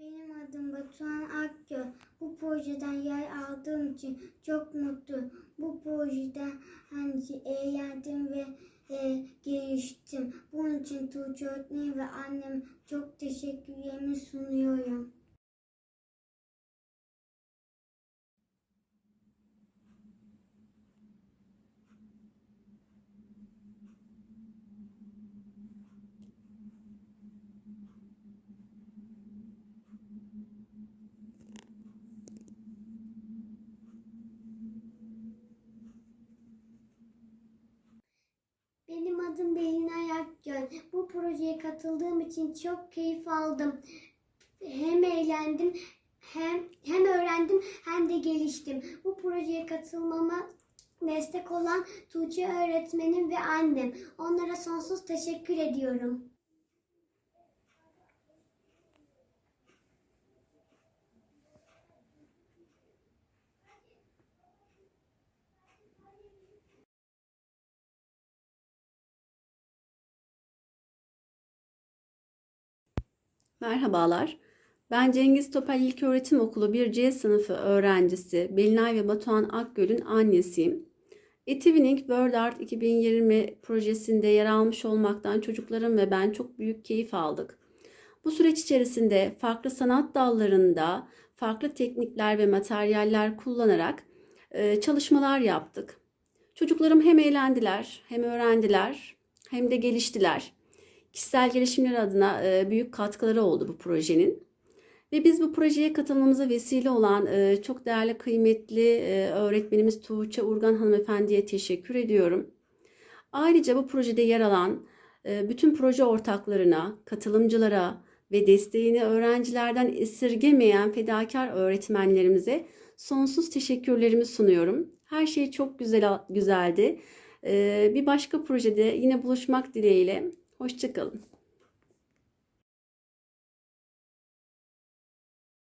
Benim adım Batuhan Akgöl. Bu projeden yer aldığım için çok mutluyum. Bu projeden hani eğlendim ve e, geliştim. Bunun için Tuğçe öğretmenim ve annem çok teşekkürlerimi sunuyorum. Benim adım Belinay Akgöl. Bu projeye katıldığım için çok keyif aldım. Hem eğlendim, hem hem öğrendim, hem de geliştim. Bu projeye katılmama destek olan Tuğçe öğretmenim ve annem. Onlara sonsuz teşekkür ediyorum. Merhabalar. Ben Cengiz Topel İlköğretim Okulu 1C sınıfı öğrencisi Belinay ve Batuhan Akgöl'ün annesiyim. Etivining World Art 2020 projesinde yer almış olmaktan çocuklarım ve ben çok büyük keyif aldık. Bu süreç içerisinde farklı sanat dallarında farklı teknikler ve materyaller kullanarak e, çalışmalar yaptık. Çocuklarım hem eğlendiler, hem öğrendiler, hem de geliştiler kişisel gelişimler adına e, büyük katkıları oldu bu projenin. Ve biz bu projeye katılmamıza vesile olan e, çok değerli, kıymetli e, öğretmenimiz Tuğçe Urgan hanımefendiye teşekkür ediyorum. Ayrıca bu projede yer alan bütün proje ortaklarına, katılımcılara ve desteğini öğrencilerden esirgemeyen fedakar öğretmenlerimize sonsuz teşekkürlerimi sunuyorum. Her şey çok güzel güzeldi. Bir başka projede yine buluşmak dileğiyle. Hoşçakalın.